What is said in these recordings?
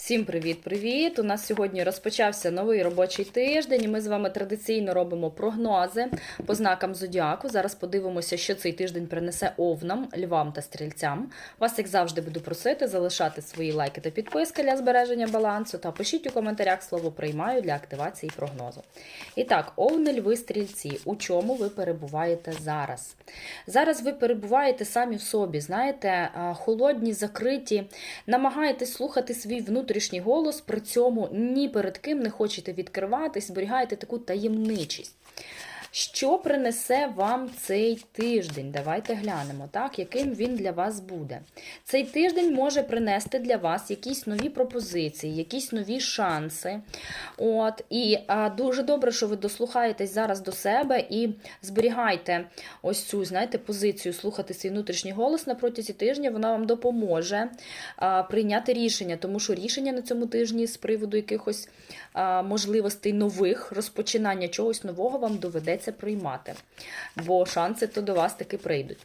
Всім привіт-привіт! У нас сьогодні розпочався новий робочий тиждень, і ми з вами традиційно робимо прогнози по знакам зодіаку. Зараз подивимося, що цей тиждень принесе овнам, львам та стрільцям. Вас, як завжди, буду просити залишати свої лайки та підписки для збереження балансу. Та пишіть у коментарях слово приймаю для активації прогнозу. І так, овни, льви, стрільці. У чому ви перебуваєте зараз? Зараз ви перебуваєте самі в собі, знаєте, холодні, закриті, намагаєтесь слухати свій внутрішній голос, при цьому ні перед ким не хочете відкриватись, зберігаєте таку таємничість. Що принесе вам цей тиждень? Давайте глянемо, так, яким він для вас буде. Цей тиждень може принести для вас якісь нові пропозиції, якісь нові шанси. От, І а, дуже добре, що ви дослухаєтесь зараз до себе і зберігайте ось цю, знаєте, позицію слухати свій внутрішній голос на протязі тижня. Вона вам допоможе а, прийняти рішення, тому що рішення на цьому тижні з приводу якихось а, можливостей нових, розпочинання чогось нового вам доведеться приймати, бо шанси то до вас таки прийдуть.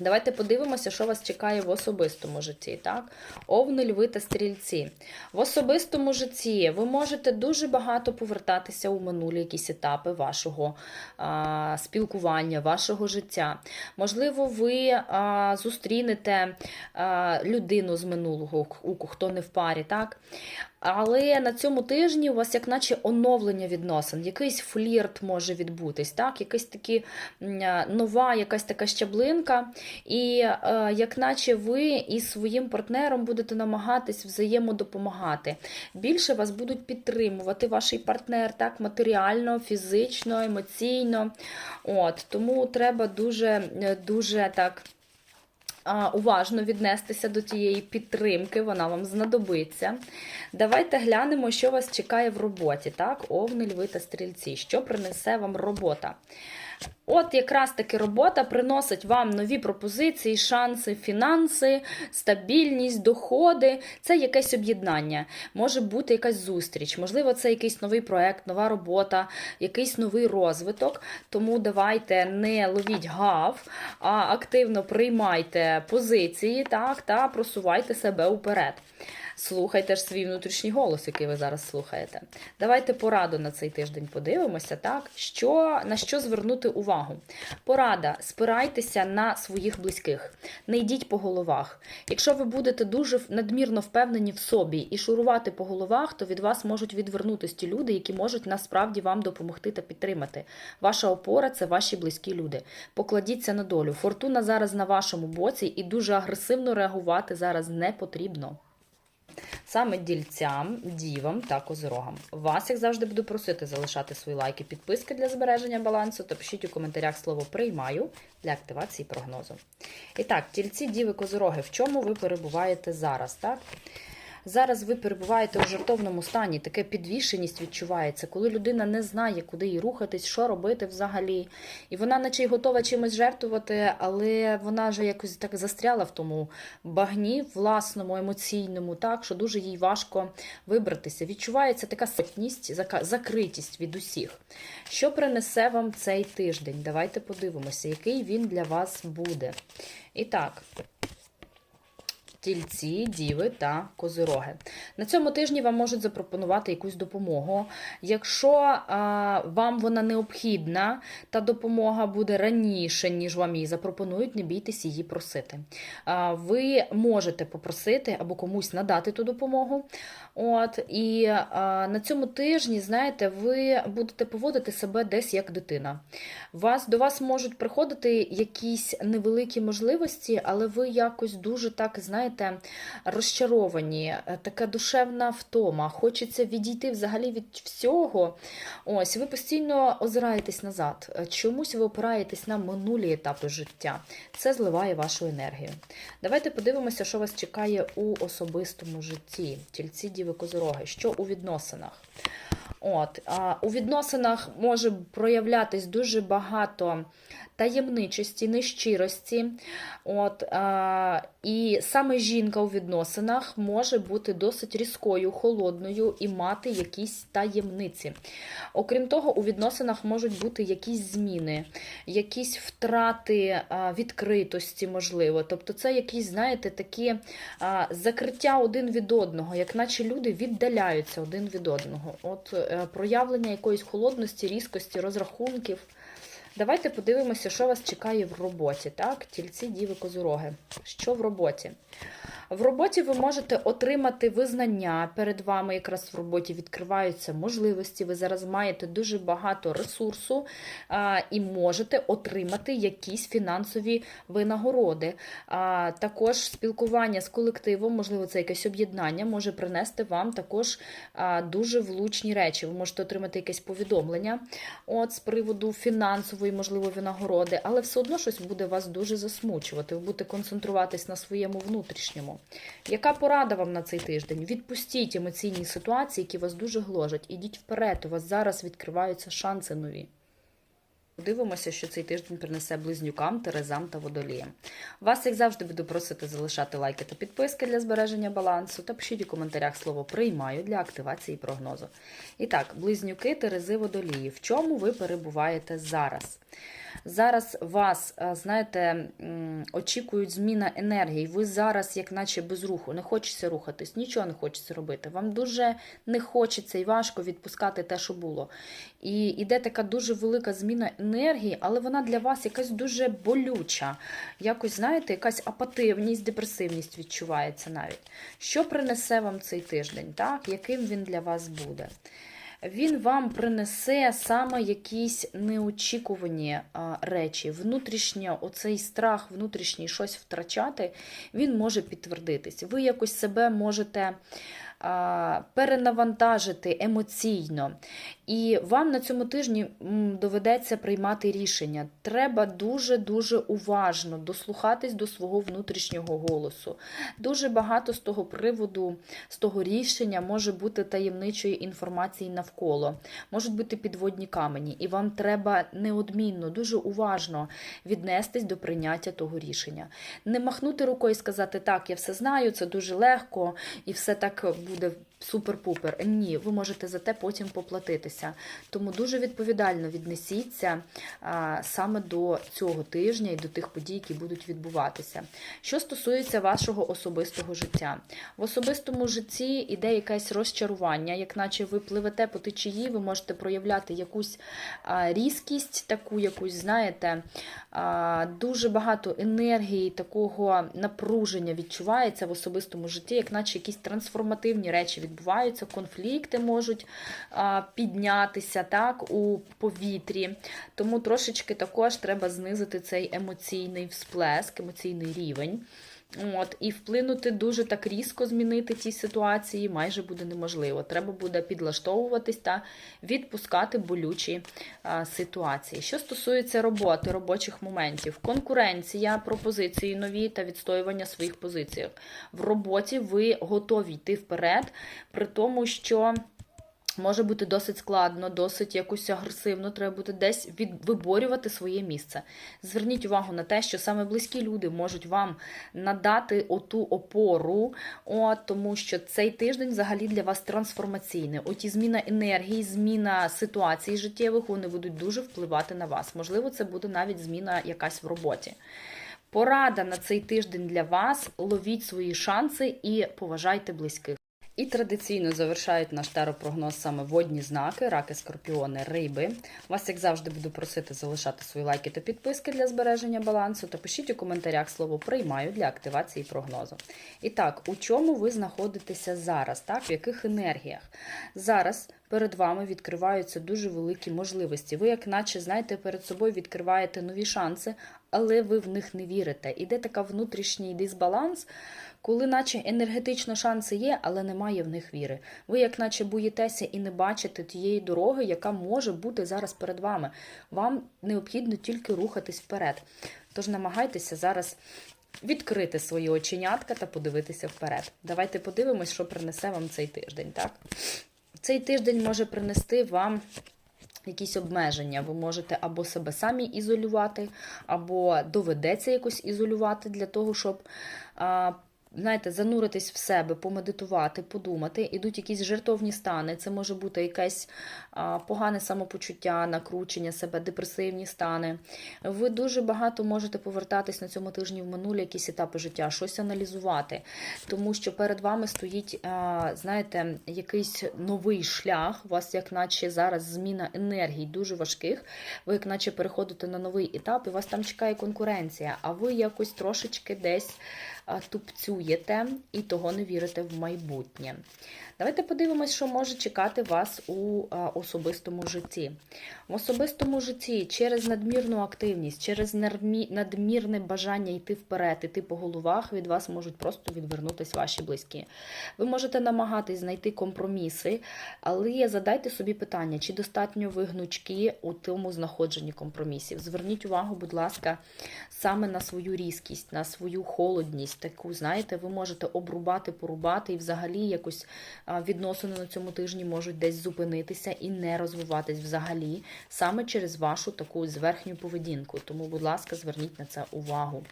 Давайте подивимося, що вас чекає в особистому житті. Так? Овни, льви та стрільці. В особистому житті ви можете дуже багато повертатися у минулі якісь етапи вашого а, спілкування, вашого життя. Можливо, ви а, зустрінете а, людину з минулого, хто не в парі. так? Але на цьому тижні у вас як наче оновлення відносин, якийсь флірт може відбутись, так? якась такі нова, якась така щаблинка. І е, як наче ви із своїм партнером будете намагатись взаємодопомагати. Більше вас будуть підтримувати ваш партнер так, матеріально, фізично, емоційно. От, Тому треба дуже, е, дуже так. Уважно віднестися до тієї підтримки, вона вам знадобиться. Давайте глянемо, що вас чекає в роботі. Так, Овни, льви та стрільці. Що принесе вам робота? От якраз таки робота приносить вам нові пропозиції, шанси, фінанси, стабільність, доходи. Це якесь об'єднання. Може бути якась зустріч, можливо, це якийсь новий проект, нова робота, якийсь новий розвиток. Тому давайте не ловіть гав, а активно приймайте позиції так, та просувайте себе уперед. Слухайте ж свій внутрішній голос, який ви зараз слухаєте. Давайте пораду на цей тиждень подивимося, так? Що, на що звернути увагу? Порада: спирайтеся на своїх близьких, не йдіть по головах. Якщо ви будете дуже надмірно впевнені в собі і шурувати по головах, то від вас можуть відвернутися ті люди, які можуть насправді вам допомогти та підтримати. Ваша опора це ваші близькі люди. Покладіться на долю. Фортуна зараз на вашому боці, і дуже агресивно реагувати зараз не потрібно. Саме дільцям, дівам та козирогам. Вас, як завжди, буду просити залишати свої лайки, підписки для збереження балансу та пишіть у коментарях слово приймаю для активації прогнозу. І так, тільці, діви, козироги, в чому ви перебуваєте зараз? так? Зараз ви перебуваєте у жартовному стані, таке підвішеність відчувається, коли людина не знає, куди їй рухатись, що робити взагалі. І вона, наче й готова чимось жертвувати, але вона вже якось так застряла в тому багні, власному, емоційному, так, що дуже їй важко вибратися. Відчувається така сотність, закритість від усіх. Що принесе вам цей тиждень? Давайте подивимося, який він для вас буде. І так. Тільці, діви та козироги. На цьому тижні вам можуть запропонувати якусь допомогу. Якщо а, вам вона необхідна, та допомога буде раніше, ніж вам її запропонують, не бійтесь її просити. А, ви можете попросити або комусь надати ту допомогу. От, І а, на цьому тижні, знаєте, ви будете поводити себе десь як дитина. Вас, до вас можуть приходити якісь невеликі можливості, але ви якось дуже так, знаєте, розчаровані, е, така душевна втома, хочеться відійти взагалі від всього. Ось, ви постійно озираєтесь назад. Е, Чомусь ви опираєтесь на минулі етапи життя. Це зливає вашу енергію. Давайте подивимося, що вас чекає у особистому житті. Тільці, діви, козороги. Що у відносинах? От, а, у відносинах може проявлятись дуже багато таємничості, нещирості. От, а, і саме жінка у відносинах може бути досить різкою, холодною і мати якісь таємниці. Окрім того, у відносинах можуть бути якісь зміни, якісь втрати а, відкритості, можливо. Тобто, це якісь, знаєте, такі а, закриття один від одного, як наче люди віддаляються один від одного. От е, проявлення якоїсь холодності, різкості, розрахунків. Давайте подивимося, що вас чекає в роботі. Так, тільці, діви, козуроги. Що в роботі? В роботі ви можете отримати визнання. Перед вами якраз в роботі відкриваються можливості. Ви зараз маєте дуже багато ресурсу а, і можете отримати якісь фінансові винагороди. А, також спілкування з колективом, можливо, це якесь об'єднання, може принести вам також а, дуже влучні речі. Ви можете отримати якесь повідомлення от, з приводу фінансової, можливо, винагороди, але все одно щось буде вас дуже засмучувати. Ви будете концентруватись на своєму внутрішньому. Яка порада вам на цей тиждень? Відпустіть емоційні ситуації, які вас дуже гложать. Ідіть вперед, у вас зараз відкриваються шанси нові. Дивимося, що цей тиждень принесе близнюкам, терезам та водоліям. Вас, як завжди, буду просити залишати лайки та підписки для збереження балансу та пишіть у коментарях слово приймаю для активації прогнозу. І так, близнюки, терези, водолії. В чому ви перебуваєте зараз? Зараз вас, е, знаєте, очікують зміна енергії. Ви зараз, як наче без руху, не хочеться рухатись, нічого не хочеться робити. Вам дуже не хочеться і важко відпускати те, що було. І йде така дуже велика зміна енергії, але вона для вас якась дуже болюча. Якось, знаєте, якась апативність, депресивність відчувається навіть. Що принесе вам цей тиждень? так? Яким він для вас буде? Він вам принесе саме якісь неочікувані речі. Внутрішньо, оцей страх, внутрішній щось втрачати, він може підтвердитись. Ви якось себе можете перенавантажити емоційно. І вам на цьому тижні доведеться приймати рішення. Треба дуже-дуже уважно дослухатись до свого внутрішнього голосу. Дуже багато з того приводу, з того рішення може бути таємничої інформації навколо, можуть бути підводні камені, і вам треба неодмінно, дуже уважно віднестись до прийняття того рішення. Не махнути рукою і сказати, так, я все знаю, це дуже легко, і все так буде супер-пупер. Ні, ви можете за те потім поплатитися. Тому дуже відповідально віднесіться саме до цього тижня і до тих подій, які будуть відбуватися. Що стосується вашого особистого життя, в особистому житті іде якесь розчарування, як наче ви пливете по течії, ви можете проявляти якусь різкість, таку якусь, знаєте, дуже багато енергії, такого напруження відчувається в особистому житті, як наче якісь трансформативні речі відбуваються, конфлікти можуть піднятися так, у повітрі. Тому трошечки також треба знизити цей емоційний всплеск, емоційний рівень. От, І вплинути дуже так різко змінити ті ситуації майже буде неможливо. Треба буде підлаштовуватись та відпускати болючі а, ситуації. Що стосується роботи, робочих моментів, конкуренція, пропозиції нові та відстоювання своїх позицій. В роботі ви готові йти вперед, при тому, що. Може бути досить складно, досить якось агресивно, треба буде десь від, виборювати своє місце. Зверніть увагу на те, що саме близькі люди можуть вам надати оту опору, от, тому що цей тиждень взагалі для вас трансформаційний. Оті зміна енергії, зміна ситуацій життєвих, вони будуть дуже впливати на вас. Можливо, це буде навіть зміна якась в роботі. Порада на цей тиждень для вас: ловіть свої шанси і поважайте близьких. І традиційно завершають наш теропрогноз саме водні знаки, раки, скорпіони, риби. Вас, як завжди, буду просити залишати свої лайки та підписки для збереження балансу. Та пишіть у коментарях слово приймаю для активації прогнозу. І так, у чому ви знаходитеся зараз? Так, в яких енергіях? Зараз перед вами відкриваються дуже великі можливості. Ви, як наче, знаєте, перед собою відкриваєте нові шанси, але ви в них не вірите. Іде така внутрішній дисбаланс, коли наче енергетично шанси є, але немає в них віри. Ви, як наче, боїтеся і не бачите тієї дороги, яка може бути зараз перед вами. Вам необхідно тільки рухатись вперед. Тож намагайтеся зараз відкрити свої оченятка та подивитися вперед. Давайте подивимось, що принесе вам цей тиждень, так? Цей тиждень може принести вам якісь обмеження. Ви можете або себе самі ізолювати, або доведеться якось ізолювати для того, щоб. Знаєте, зануритись в себе, помедитувати, подумати. Ідуть якісь жертовні стани. Це може бути якесь погане самопочуття, накручення себе, депресивні стани. Ви дуже багато можете повертатись на цьому тижні в минулі якісь етапи життя, щось аналізувати, тому що перед вами стоїть, знаєте, якийсь новий шлях. У вас, як наче зараз зміна енергій дуже важких. Ви, як наче, переходите на новий етап, і вас там чекає конкуренція, а ви якось трошечки десь тупцюєте і того не вірите в майбутнє. Давайте подивимось, що може чекати вас у особистому житті. В особистому житті через надмірну активність, через надмірне бажання йти вперед, іти по головах, від вас можуть просто відвернутися ваші близькі. Ви можете намагатись знайти компроміси, але задайте собі питання, чи достатньо ви гнучкі у тому знаходженні компромісів. Зверніть увагу, будь ласка, саме на свою різкість, на свою холодність. Таку, знаєте, ви можете обрубати, порубати, і взагалі якось відносини на цьому тижні можуть десь зупинитися і не розвиватись взагалі, саме через вашу таку зверхню поведінку. Тому, будь ласка, зверніть на це увагу.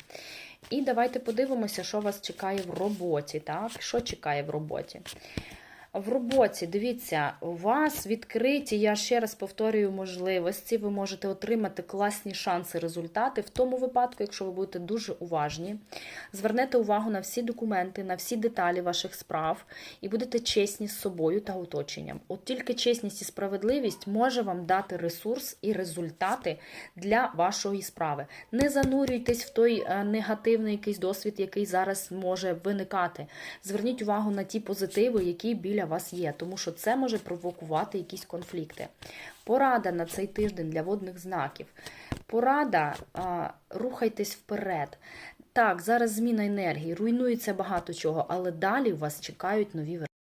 І давайте подивимося, що вас чекає в роботі. Так? Що чекає в роботі? В роботі, дивіться, у вас відкриті, я ще раз повторюю, можливості. Ви можете отримати класні шанси, результати в тому випадку, якщо ви будете дуже уважні, звернете увагу на всі документи, на всі деталі ваших справ і будете чесні з собою та оточенням. От тільки чесність і справедливість може вам дати ресурс і результати для вашої справи. Не занурюйтесь в той е, негативний якийсь досвід, який зараз може виникати. Зверніть увагу на ті позитиви, які біля вас є, тому що це може провокувати якісь конфлікти. Порада на цей тиждень для водних знаків. Порада, а, рухайтесь вперед. Так, зараз зміна енергії, руйнується багато чого, але далі вас чекають нові